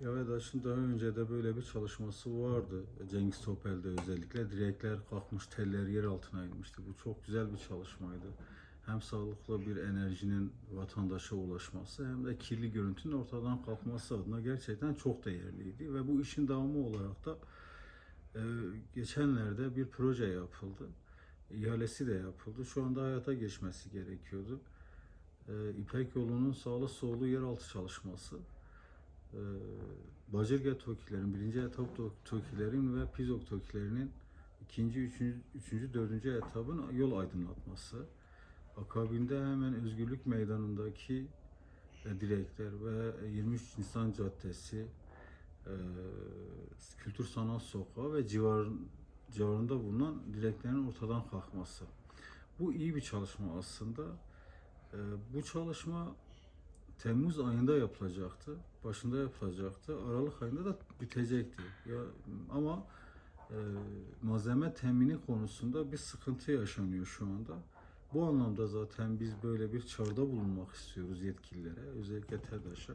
Ya Vedaş'ın daha önce de böyle bir çalışması vardı. Cengiz Topel'de özellikle. Direkler kalkmış, teller yer altına inmişti. Bu çok güzel bir çalışmaydı. Hem sağlıklı bir enerjinin vatandaşa ulaşması hem de kirli görüntünün ortadan kalkması adına gerçekten çok değerliydi. Ve bu işin devamı olarak da e, geçenlerde bir proje yapıldı. İhalesi de yapıldı. Şu anda hayata geçmesi gerekiyordu. E, İpek yolunun sağlı sollu yeraltı çalışması. E, Bacırge tokilerin, birinci etap to- tokilerin ve Pizok tokilerinin ikinci, üçüncü, üçüncü, dördüncü etapın yol aydınlatması. Akabinde hemen Özgürlük Meydanı'ndaki e, direkler ve 23 Nisan Caddesi, e, Kültür Sanat Sokağı ve civar, civarında bulunan direklerin ortadan kalkması. Bu iyi bir çalışma aslında. E, bu çalışma Temmuz ayında yapılacaktı. Başında yapılacaktı. Aralık ayında da bitecekti. Ya ama e, malzeme temini konusunda bir sıkıntı yaşanıyor şu anda. Bu anlamda zaten biz böyle bir çağrıda bulunmak istiyoruz yetkililere, özellikle TEDAŞ'a,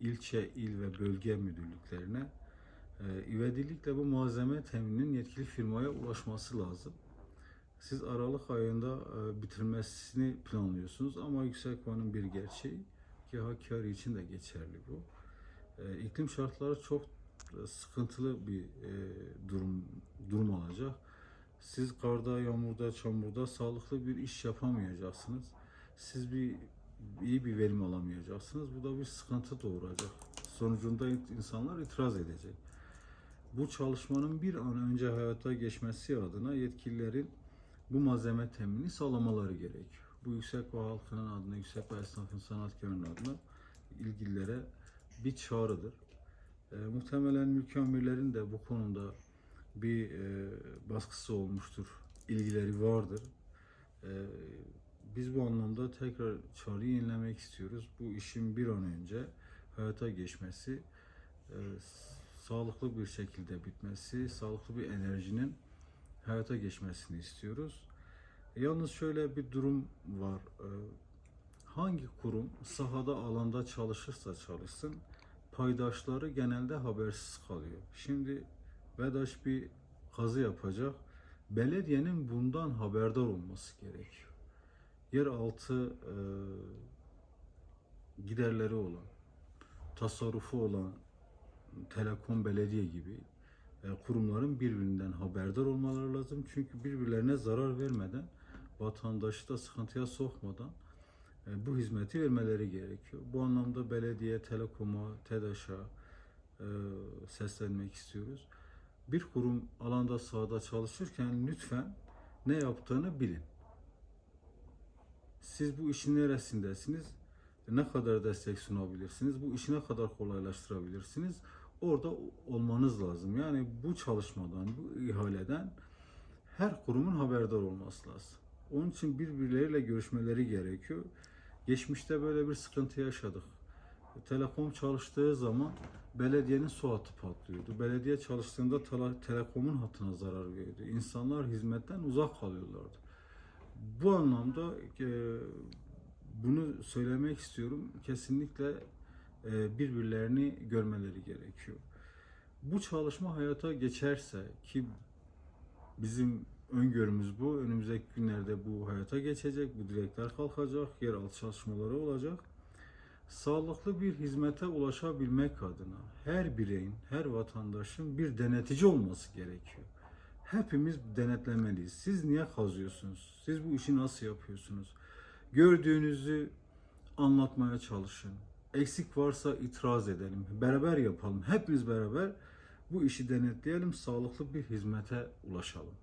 ilçe, il ve bölge müdürlüklerine. E, ivedilikle bu malzeme temininin yetkili firmaya ulaşması lazım. Siz Aralık ayında e, bitirmesini planlıyorsunuz ama Yüksek Van'ın bir gerçeği ki Hakkari için de geçerli bu. E, iklim şartları çok e, sıkıntılı bir e, durum durum olacak. Siz karda, yağmurda, çamurda sağlıklı bir iş yapamayacaksınız. Siz bir iyi bir verim alamayacaksınız. Bu da bir sıkıntı doğuracak. Sonucunda insanlar itiraz edecek. Bu çalışmanın bir an önce hayata geçmesi adına yetkililerin bu malzeme temini sağlamaları gerekiyor. Bu yüksek ve halkının adına, yüksek ve esnafın sanatkarının adına ilgililere bir çağrıdır. E, muhtemelen mülki amirlerin de bu konuda bir e, baskısı olmuştur, ilgileri vardır. E, biz bu anlamda tekrar çağrıyı yenilemek istiyoruz. Bu işin bir an önce hayata geçmesi, e, sağlıklı bir şekilde bitmesi, sağlıklı bir enerjinin hayata geçmesini istiyoruz. Yalnız şöyle bir durum var. Ee, Hangi kurum sahada alanda çalışırsa çalışsın paydaşları genelde habersiz kalıyor. Şimdi VEDAŞ bir kazı yapacak. Belediyenin bundan haberdar olması gerekiyor. Yeraltı e, giderleri olan, tasarrufu olan Telekom Belediye gibi e, kurumların birbirinden haberdar olmaları lazım. Çünkü birbirlerine zarar vermeden, vatandaşı da sıkıntıya sokmadan e, bu hizmeti vermeleri gerekiyor. Bu anlamda belediye, Telekom'a, TEDAŞ'a e, seslenmek istiyoruz. Bir kurum alanda sahada çalışırken lütfen ne yaptığını bilin. Siz bu işin neresindesiniz? Ne kadar destek sunabilirsiniz? Bu işi ne kadar kolaylaştırabilirsiniz? Orada olmanız lazım. Yani bu çalışmadan, bu ihaleden her kurumun haberdar olması lazım. Onun için birbirleriyle görüşmeleri gerekiyor. Geçmişte böyle bir sıkıntı yaşadık. Telekom çalıştığı zaman belediyenin su hattı patlıyordu. Belediye çalıştığında tele- telekomun hattına zarar veriyordu. İnsanlar hizmetten uzak kalıyorlardı. Bu anlamda e, bunu söylemek istiyorum. Kesinlikle e, birbirlerini görmeleri gerekiyor. Bu çalışma hayata geçerse ki bizim öngörümüz bu. Önümüzdeki günlerde bu hayata geçecek. Bu direkler kalkacak. Yeraltı çalışmaları olacak. Sağlıklı bir hizmete ulaşabilmek adına her bireyin, her vatandaşın bir denetici olması gerekiyor. Hepimiz denetlemeliyiz. Siz niye kazıyorsunuz? Siz bu işi nasıl yapıyorsunuz? Gördüğünüzü anlatmaya çalışın. Eksik varsa itiraz edelim. Beraber yapalım. Hepimiz beraber bu işi denetleyelim. Sağlıklı bir hizmete ulaşalım.